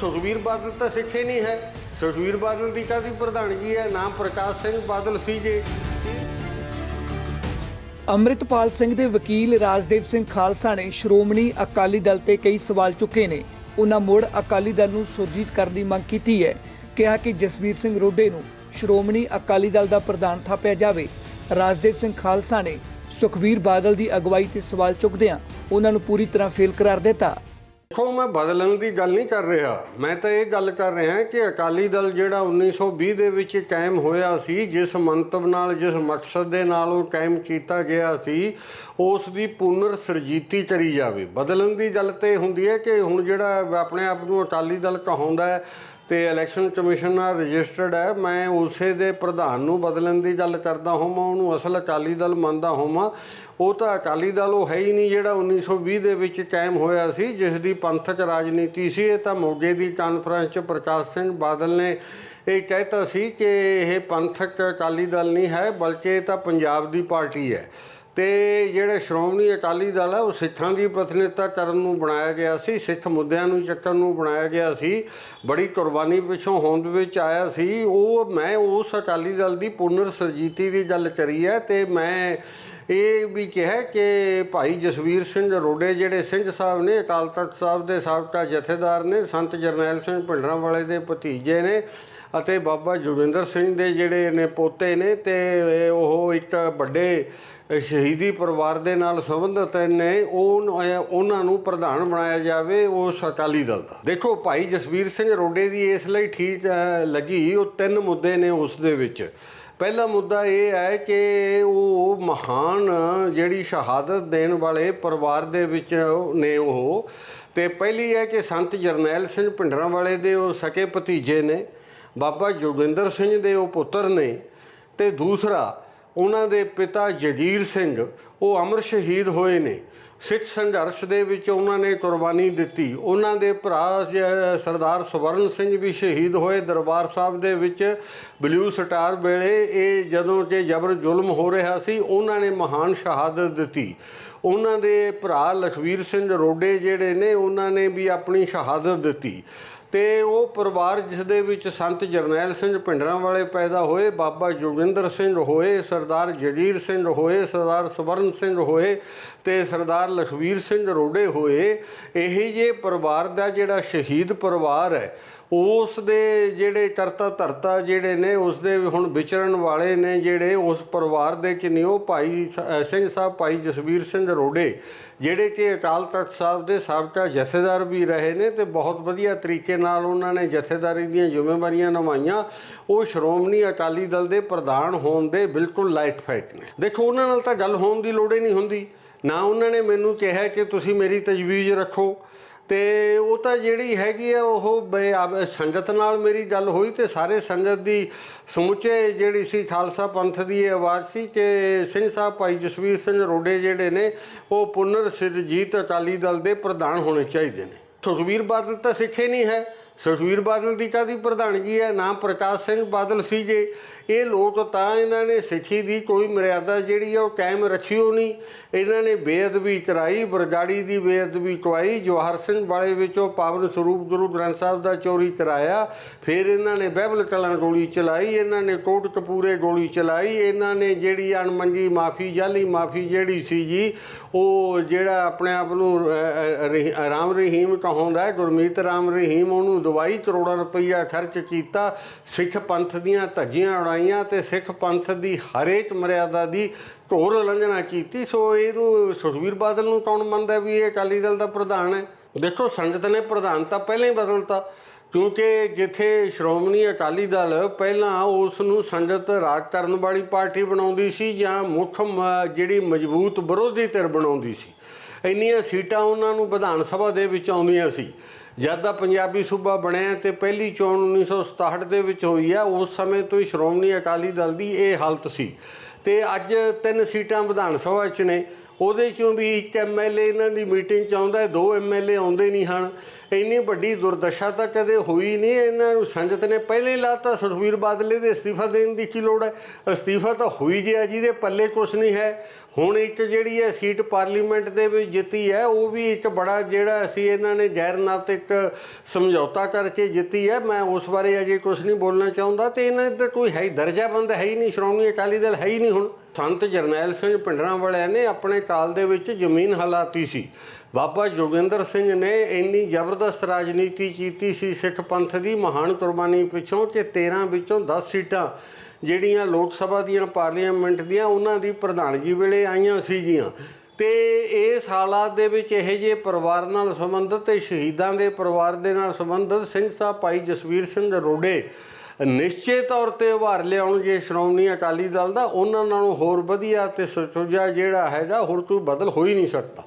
ਸੁਖਬੀਰ ਬਾਦਲ ਤਾਂ ਸਿੱਖੇ ਨਹੀਂ ਹੈ। ਸੁਖਬੀਰ ਬਾਦਲ ਦੀ ਕਾਹਦੀ ਪ੍ਰਧਾਨਗੀ ਹੈ? ਨਾਮ ਪ੍ਰਕਾਸ਼ ਸਿੰਘ ਬਾਦਲ ਸੀ ਜੇ ਅੰਮ੍ਰਿਤਪਾਲ ਸਿੰਘ ਦੇ ਵਕੀਲ ਰਾਜਦੇਵ ਸਿੰਘ ਖਾਲਸਾ ਨੇ ਸ਼੍ਰੋਮਣੀ ਅਕਾਲੀ ਦਲ ਤੇ ਕਈ ਸਵਾਲ ਚੁੱਕੇ ਨੇ। ਉਹਨਾਂ ਮੁੜ ਅਕਾਲੀ ਦਲ ਨੂੰ ਸੁਰਜੀਤ ਕਰਨ ਦੀ ਮੰਗ ਕੀਤੀ ਹੈ। ਕਿਹਾ ਕਿ ਜਸਵੀਰ ਸਿੰਘ ਰੋਡੇ ਨੂੰ ਸ਼੍ਰੋਮਣੀ ਅਕਾਲੀ ਦਲ ਦਾ ਪ੍ਰਧਾਨ ਥਾਪਿਆ ਜਾਵੇ। ਰਾਜਦੇਵ ਸਿੰਘ ਖਾਲਸਾ ਨੇ ਸੁਖਬੀਰ ਬਾਦਲ ਦੀ ਅਗਵਾਈ ਤੇ ਸਵਾਲ ਚੁੱਕਦਿਆਂ ਉਹਨਾਂ ਨੂੰ ਪੂਰੀ ਤਰ੍ਹਾਂ ਫੇਲ ਕਰਾਰ ਦਿੱਤਾ। ਦੇਖੋ, ਮੈਂ ਬਦਲਣ ਦੀ ਗੱਲ ਨਹੀਂ ਕਰ ਰਿਹਾ। ਮੈਂ ਤਾਂ ਇਹ ਗੱਲ ਕਰ ਰਿਹਾ ਕਿ ਅਕਾਲੀ ਦਲ ਜਿਹੜਾ 1920 ਦੇ ਵਿੱਚ ਕਾਇਮ ਹੋਇਆ ਸੀ, ਜਿਸ ਮੰਤਵ ਨਾਲ, ਜਿਸ ਮਕਸਦ ਦੇ ਨਾਲ ਉਹ ਕਾਇਮ ਕੀਤਾ ਗਿਆ ਸੀ, ਉਸ ਦੀ ਪੁਨਰ ਸਰਜੀਤੀ ਕਰੀ ਜਾਵੇ। ਬਦਲਣ ਦੀ ਗੱਲ ਤੇ ਹੁੰਦੀ ਹੈ ਕਿ ਹੁਣ ਜਿਹੜਾ ਆਪਣੇ ਆਪ ਨੂੰ ਅਕਾਲੀ ਦਲ ਕਹਾਉਂਦਾ ਹੈ ਤੇ ਇਲੈਕਸ਼ਨ ਕਮਿਸ਼ਨ ਨਾਲ ਰਜਿਸਟਰਡ ਹੈ। ਮੈਂ ਉਸੇ ਦੇ ਪ੍ਰਧਾਨ ਨੂੰ ਬਦਲਣ ਦੀ ਗੱਲ ਕਰਦਾ ਹੋਵਾਂ ਉਹਨੂੰ ਅਸਲ ਅਕਾਲੀ ਦਲ ਮੰਨਦਾ ਹੋਵਾਂ ਉਹ ਤਾਂ ਅਕਾਲੀ ਦਲ ਉਹ ਹੈ ਹੀ ਨਹੀਂ ਜਿਹੜਾ 1920 ਦੇ ਵਿੱਚ ਕਾਇਮ ਹੋਇਆ ਸੀ, ਜਿਸ ਦੀ ਪੰਥਕ ਰਾਜਨੀਤੀ ਸੀ। ਇਹ ਤਾਂ ਮੋਗੇ ਦੀ ਕਾਨਫਰੰਸ 'ਚ ਪ੍ਰਕਾਸ਼ ਸਿੰਘ ਬਾਦਲ ਨੇ ਇਹ ਕਹਿਤਾ ਸੀ ਕਿ ਇਹ ਪੰਥਕ ਅਕਾਲੀ ਦਲ ਨਹੀਂ ਹੈ, ਬਲਕਿ ਇਹ ਤਾਂ ਪੰਜਾਬ ਦੀ ਪਾਰਟੀ ਹੈ। ਤੇ ਜਿਹੜੇ ਸ਼੍ਰੋਮਣੀ ਅਕਾਲੀ ਦਲ ਹੈ ਉਹ ਸਿੱਖਾਂ ਦੀ ਪ੍ਰਤੀਨਿਧਤਾ ਕਰਨ ਨੂੰ ਬਣਾਇਆ ਗਿਆ ਸੀ, ਸਿੱਖ ਮੁੱਦਿਆਂ ਨੂੰ ਚੱਕਣ ਨੂੰ ਬਣਾਇਆ ਗਿਆ ਸੀ। ਬੜੀ ਕੁਰਬਾਨੀ ਪਿੱਛੋਂ ਹੋਂਦ ਵਿੱਚ ਆਇਆ ਸੀ। ਉਹ, ਮੈਂ ਉਸ ਅਕਾਲੀ ਦਲ ਦੀ ਪੁਨਰ ਸਰਜੀਤੀ ਦੀ ਗੱਲ ਕਰੀ ਹੈ ਤੇ ਮੈਂ ਇਹ ਵੀ ਕਿਹਾ ਕਿ ਭਾਈ ਜਸਵੀਰ ਸਿੰਘ ਰੋਡੇ ਜਿਹੜੇ ਸਿੰਘ ਸਾਹਿਬ ਨੇ, ਅਕਾਲ ਤਖਤ ਸਾਹਿਬ ਦੇ ਸਾਬਕਾ ਜਥੇਦਾਰ ਨੇ, ਸੰਤ ਜਰਨੈਲ ਸਿੰਘ ਭਿੰਡਰਾਂ ਵਾਲੇ ਦੇ ਭਤੀਜੇ ਨੇ ਅਤੇ ਬਾਬਾ ਜੋਗਿੰਦਰ ਸਿੰਘ ਦੇ ਜਿਹੜੇ ਨੇ ਪੋਤੇ ਨੇ ਤੇ ਉਹ ਇੱਕ ਵੱਡੇ ਸ਼ਹੀਦੀ ਪਰਿਵਾਰ ਦੇ ਨਾਲ ਸੰਬੰਧਿਤ ਨੇ, ਉਹ ਉਹਨਾਂ ਨੂੰ ਪ੍ਰਧਾਨ ਬਣਾਇਆ ਜਾਵੇ ਉਸ ਅਕਾਲੀ ਦਲ ਦਾ। ਦੇਖੋ ਭਾਈ ਜਸਵੀਰ ਸਿੰਘ ਰੋਡੇ ਦੀ ਇਸ ਲਈ ਠੀਕ ਲੱਗੀ, ਉਹ ਤਿੰਨ ਮੁੱਦੇ ਨੇ ਉਸ ਦੇ ਵਿੱਚ। ਪਹਿਲਾ ਮੁੱਦਾ ਇਹ ਹੈ ਕਿ ਉਹ ਮਹਾਨ ਜਿਹੜੀ ਸ਼ਹਾਦਤ ਦੇਣ ਵਾਲੇ ਪਰਿਵਾਰ ਦੇ ਵਿੱਚ ਨੇ ਉਹ। ਤੇ ਪਹਿਲੀ ਹੈ ਕਿ ਸੰਤ ਜਰਨੈਲ ਸਿੰਘ ਭਿੰਡਰਾਂ ਵਾਲੇ ਦੇ ਉਹ ਸਕੇ ਭਤੀਜੇ ਨੇ। ਬਾਬਾ ਜੋਗਿੰਦਰ ਸਿੰਘ ਦੇ ਉਹ ਪੁੱਤਰ ਨੇ ਤੇ ਦੂਸਰਾ ਉਹਨਾਂ ਦੇ ਪਿਤਾ ਜਗੀਰ ਸਿੰਘ, ਉਹ ਅਮਰ ਸ਼ਹੀਦ ਹੋਏ ਨੇ। ਸਿੱਖ ਸੰਘਰਸ਼ ਦੇ ਵਿੱਚ ਉਹਨਾਂ ਨੇ ਕੁਰਬਾਨੀ ਦਿੱਤੀ। ਉਹਨਾਂ ਦੇ ਭਰਾ ਸਰਦਾਰ ਸਵਰਨ ਸਿੰਘ ਵੀ ਸ਼ਹੀਦ ਹੋਏ ਦਰਬਾਰ ਸਾਹਿਬ ਦੇ ਵਿੱਚ। ਬਲੂ ਸਟਾਰ ਵੇਲੇ ਇਹ ਜਦੋਂ ਕਿ ਜਬਰ ਜ਼ੁਲਮ ਹੋ ਰਿਹਾ ਸੀ, ਉਹਨਾਂ ਨੇ ਮਹਾਨ ਸ਼ਹਾਦਤ ਦਿੱਤੀ। ਉਹਨਾਂ ਦੇ ਭਰਾ ਲਖਵੀਰ ਸਿੰਘ ਰੋਡੇ ਜਿਹੜੇ ਨੇ, ਉਹਨਾਂ ਨੇ ਵੀ ਆਪਣੀ ਸ਼ਹਾਦਤ ਦਿੱਤੀ। ਤੇ ਉਹ ਪਰਿਵਾਰ ਜਿਸ ਦੇ ਵਿੱਚ ਸੰਤ ਜਰਨੈਲ ਸਿੰਘ ਭਿੰਡਰਾਂ ਵਾਲੇ ਪੈਦਾ ਹੋਏ, ਬਾਬਾ ਜੋਗਿੰਦਰ ਸਿੰਘ ਹੋਏ, ਸਰਦਾਰ ਜਗੀਰ ਸਿੰਘ ਹੋਏ, ਸਰਦਾਰ ਸਵਰਨ ਸਿੰਘ ਹੋਏ ਤੇ ਸਰਦਾਰ ਲਖਵੀਰ ਸਿੰਘ ਰੋਡੇ ਹੋਏ, ਇਹੀ ਜੇ ਪਰਿਵਾਰ ਦਾ ਜਿਹੜਾ ਸ਼ਹੀਦ ਪਰਿਵਾਰ ਹੈ ਉਸ ਦੇ ਜਿਹੜੇ ਕਰਤਾ ਧਰਤਾ ਜਿਹੜੇ ਨੇ, ਉਸ ਦੇ ਹੁਣ ਵਿਚਰਨ ਵਾਲੇ ਨੇ ਜਿਹੜੇ, ਉਸ ਪਰਿਵਾਰ ਦੇ ਚ ਨੇ, ਉਹ ਭਾਈ ਸ- ਸਿੰਘ ਸਾਹਿਬ, ਭਾਈ ਜਸਵੀਰ ਸਿੰਘ ਰੋਡੇ, ਜਿਹੜੇ ਕਿ ਅਕਾਲ ਤਖਤ ਸਾਹਿਬ ਦੇ ਸਾਬਕਾ ਜਥੇਦਾਰ ਵੀ ਰਹੇ ਨੇ ਤੇ ਬਹੁਤ ਵਧੀਆ ਤਰੀਕੇ ਨਾਲ ਉਹਨਾਂ ਨੇ ਜਥੇਦਾਰੀ ਦੀਆਂ ਜ਼ਿੰਮੇਵਾਰੀਆਂ ਨਿਭਾਈਆਂ। ਉਹ ਸ਼੍ਰੋਮਣੀ ਅਕਾਲੀ ਦਲ ਦੇ ਪ੍ਰਧਾਨ ਹੋਣ ਦੇ ਬਿਲਕੁਲ ਲਾਈਟ ਫਾਈਟ ਨੇ। ਦੇਖੋ, ਉਹਨਾਂ ਨਾਲ ਤਾਂ ਗੱਲ ਹੋਣ ਦੀ ਲੋੜ ਹੀ ਨਹੀਂ ਹੁੰਦੀ। ਨਾ ਉਹਨਾਂ ਨੇ ਮੈਨੂੰ ਕਿਹਾ ਕਿ ਤੁਸੀਂ ਮੇਰੀ ਤਜਵੀਜ਼ ਰੱਖੋ ਤੇ ਉਹ ਤਾਂ ਜਿਹੜੀ ਹੈਗੀ ਆ, ਉਹ ਬਈ ਸੰਗਤ ਨਾਲ ਮੇਰੀ ਗੱਲ ਹੋਈ ਤੇ ਸਾਰੇ ਸੰਗਤ ਦੀ ਸਮੁੱਚੇ ਜਿਹੜੀ ਸੀ ਖਾਲਸਾ ਪੰਥ ਦੀ ਇਹ ਆਵਾਜ਼ ਸੀ ਕਿ ਸਿੰਘ ਸਾਹਿਬ ਭਾਈ ਜਸਵੀਰ ਸਿੰਘ ਰੋਡੇ ਜਿਹੜੇ ਨੇ, ਉਹ ਪੁਨਰ ਸਿਰਜੀਤ ਅਕਾਲੀ ਦਲ ਦੇ ਪ੍ਰਧਾਨ ਹੋਣੇ ਚਾਹੀਦੇ ਨੇ। ਸੁਖਬੀਰ ਬਾਦਲ ਤਾਂ ਸਿੱਖੇ ਨਹੀਂ ਹੈ। ਸੁਖਬੀਰ ਬਾਦਲ ਦੀ ਕਾਹਦੀ ਪ੍ਰਧਾਨਗੀ ਹੈ? ਨਾਮ ਪ੍ਰਕਾਸ਼ ਸਿੰਘ ਬਾਦਲ ਸੀਗੇ। ਇਹ ਲੋਕ ਤਾਂ ਇਹਨਾਂ ਨੇ ਸਿੱਖੀ ਦੀ ਕੋਈ ਮਰਿਆਦਾ ਜਿਹੜੀ ਆ ਉਹ ਕਾਇਮ ਰੱਖੀ ਨਹੀਂ ਇਹਨਾਂ ਨੇ ਬੇਅਦਬੀ ਕਰਾਈ, ਬਰਗਾੜੀ ਦੀ ਬੇਅਦਬੀ ਕਰਾਈ ਜਵਾਹਰ ਸਿੰਘ ਵਾਲੇ ਵਿੱਚੋਂ ਪਾਵਨ ਸਰੂਪ ਗੁਰੂ ਗ੍ਰੰਥ ਸਾਹਿਬ ਦਾ ਚੋਰੀ ਕਰਾਇਆ। ਫਿਰ ਇਹਨਾਂ ਨੇ ਬਹਿਬਲ ਕਲਾਂ ਗੋਲੀ ਚਲਾਈ, ਇਹਨਾਂ ਨੇ ਕੋਟ ਕਪੂਰੇ ਗੋਲੀ ਚਲਾਈ। ਇਹਨਾਂ ਨੇ ਜਿਹੜੀ ਅਣਮੰਗੀ ਮਾਫੀ, ਜਾਲੀ ਮਾਫੀ ਜਿਹੜੀ ਸੀ ਜੀ ਉਹ ਜਿਹੜਾ ਆਪਣੇ ਆਪ ਨੂੰ ਰਾਮ ਰਹੀਮ ਕਹਾਉਂਦਾ ਗੁਰਮੀਤ ਰਾਮ ਰਹੀਮ, ਉਹਨੂੰ ਦਵਾਈ ਕਰੋੜਾਂ ਰੁਪਈਆ ਖਰਚ ਕੀਤਾ, ਸਿੱਖ ਪੰਥ ਦੀਆਂ ਧੱਜੀਆਂ ਉਡਾਈਆਂ ਤੇ ਸਿੱਖ ਪੰਥ ਦੀ ਹਰੇਕ ਮਰਿਆਦਾ ਦੀ ਢੋਰ ਉਲੰਘਣਾ ਕੀਤੀ। ਸੋ ਇਹਨੂੰ ਸੁਖਬੀਰ ਬਾਦਲ ਨੂੰ ਕੌਣ ਮੰਨਦਾ ਵੀ ਇਹ ਅਕਾਲੀ ਦਲ ਦਾ ਪ੍ਰਧਾਨ ਹੈ? ਦੇਖੋ, ਸੰਗਤ ਨੇ ਪ੍ਰਧਾਨ ਤਾਂ ਪਹਿਲਾਂ ਹੀ ਬਦਲਤਾ, ਕਿਉਂਕਿ ਜਿੱਥੇ ਸ਼੍ਰੋਮਣੀ ਅਕਾਲੀ ਦਲ ਪਹਿਲਾਂ ਉਸ ਨੂੰ ਸੰਗਤ ਰਾਜ ਕਰਨ ਵਾਲੀ ਪਾਰਟੀ ਬਣਾਉਂਦੀ ਸੀ ਜਾਂ ਮੁੱਖ ਮ- ਜਿਹੜੀ ਮਜ਼ਬੂਤ ਵਿਰੋਧੀ ਧਿਰ ਬਣਾਉਂਦੀ ਸੀ, ਇੰਨੀਆਂ ਸੀਟਾਂ ਉਹਨਾਂ ਨੂੰ ਵਿਧਾਨ ਸਭਾ ਦੇ ਵਿੱਚ ਆਉਂਦੀਆਂ ਸੀ। ਜਦ ਦਾ ਪੰਜਾਬੀ ਸੂਬਾ ਬਣਿਆ ਤੇ ਪਹਿਲੀ ਚੋਣ 1967 ਦੇ ਵਿੱਚ ਹੋਈ ਆ, ਉਸ ਸਮੇਂ ਤੋਂ ਹੀ ਸ਼੍ਰੋਮਣੀ ਅਕਾਲੀ ਦਲ ਦੀ ਇਹ ਹਾਲਤ ਸੀ। ਤੇ ਅੱਜ ਤਿੰਨ ਸੀਟਾਂ ਵਿਧਾਨ ਸਭਾ 'ਚ ਨੇ। ਉਹਦੇ ਚੋਂ ਵੀ ਇੱਕ ਐਮਐਲਏ ਇਹਨਾਂ ਦੀ ਮੀਟਿੰਗ ਚ ਆਉਂਦਾ ਹੈ, ਦੋ ਐਮਐਲਏ ਆਉਂਦੇ ਨਹੀਂ ਹਨ। ਇੰਨੀ ਵੱਡੀ ਦੁਰਦਸ਼ਾ ਤਾਂ ਕਦੇ ਹੋਈ ਨਹੀਂ, ਇਹਨਾਂ ਨੂੰ ਸੰਗਤ ਨੇ ਪਹਿਲੇ ਹੀ ਲਾਤਾ ਸੁਖਬੀਰ ਬਾਦਲੇ ਦੇ ਅਸਤੀਫਾ ਦੇਣ ਦੀ ਕੀ ਲੋੜ ਹੈ? ਅਸਤੀਫਾ ਤਾਂ ਹੋਈ ਗਿਆ ਜਿਹਦੇ ਪੱਲੇ ਕੁਛ ਨਹੀਂ ਹੈ। ਹੁਣ ਇੱਕ ਜਿਹੜੀ ਹੈ ਸੀਟ ਪਾਰਲੀਮੈਂਟ ਦੇ ਵਿੱਚ ਜਿੱਤੀ ਹੈ, ਉਹ ਵੀ ਇੱਕ ਬੜਾ ਜਿਹੜਾ ਅਸੀਂ ਇਹਨਾਂ ਨੇ ਗੈਰ ਨਾਤਿਕ ਸਮਝੌਤਾ ਕਰਕੇ ਜਿੱਤੀ ਹੈ, ਮੈਂ ਉਸ ਬਾਰੇ ਅਜੇ ਕੁਝ ਨਹੀਂ ਬੋਲਣਾ ਚਾਹੁੰਦਾ ਤੇ ਇਹਨਾਂ ਦਾ ਕੋਈ ਹੈ, ਦਰਜਾਬੰਦ ਹੈ ਹੀ ਨਹੀਂ, ਸ਼੍ਰੋਮਣੀ ਅਕਾਲੀ ਦਲ ਹੈ ਹੀ ਨਹੀਂ ਹੁਣ। ਸੰਤ ਜਰਨੈਲ ਸਿੰਘ ਪਿੰਡਰਾਂ ਵਾਲਿਆਂ ਨੇ ਆਪਣੇ ਕਾਲ ਦੇ ਵਿੱਚ ਜ਼ਮੀਨ ਹਲਾਤੀ ਸੀ। ਬਾਬਾ ਜੋਗਿੰਦਰ ਸਿੰਘ ਨੇ ਇੰਨੀ ਜ਼ਬਰਦਸਤ ਰਾਜਨੀਤੀ ਕੀਤੀ ਸੀ, ਸਿੱਖ ਪੰਥ ਦੀ ਮਹਾਨ ਕੁਰਬਾਨੀ ਪਿੱਛੋਂ ਕਿ 13 ਵਿੱਚੋਂ 10 ਸੀਟਾਂ ਜਿਹੜੀਆਂ ਲੋਕ ਸਭਾ ਦੀਆਂ, ਪਾਰਲੀਮੈਂਟ ਦੀਆਂ, ਉਹਨਾਂ ਦੀ ਪ੍ਰਧਾਨਗੀ ਵੇਲੇ ਆਈਆਂ ਸੀਗੀਆਂ। ਤੇ ਇਸ ਹਾਲਾਤ ਦੇ ਵਿੱਚ ਇਹ ਜੇ ਪਰਿਵਾਰ ਨਾਲ ਸੰਬੰਧਿਤ ਤੇ ਸ਼ਹੀਦਾਂ ਦੇ ਪਰਿਵਾਰ ਦੇ ਨਾਲ ਸੰਬੰਧਿਤ ਸਿੰਘ ਸਾਹਿਬ ਭਾਈ ਜਸਵੀਰ ਸਿੰਘ ਰੋਡੇ ਨਿਸ਼ਚੇ ਤੌਰ ਤੇ ਉਭਾਰ ਲਿਆਉਣਗੇ ਸ਼੍ਰੋਮਣੀ ਅਕਾਲੀ ਦਲ ਦਾ। ਉਹਨਾਂ ਨਾਲੋਂ ਹੋਰ ਵਧੀਆ ਤੇ ਸੁਚੱਜਾ ਜਿਹੜਾ ਹੈਗਾ ਹੋਰ ਕੋਈ ਬਦਲ ਹੋ ਹੀ ਨਹੀਂ ਸਕਦਾ।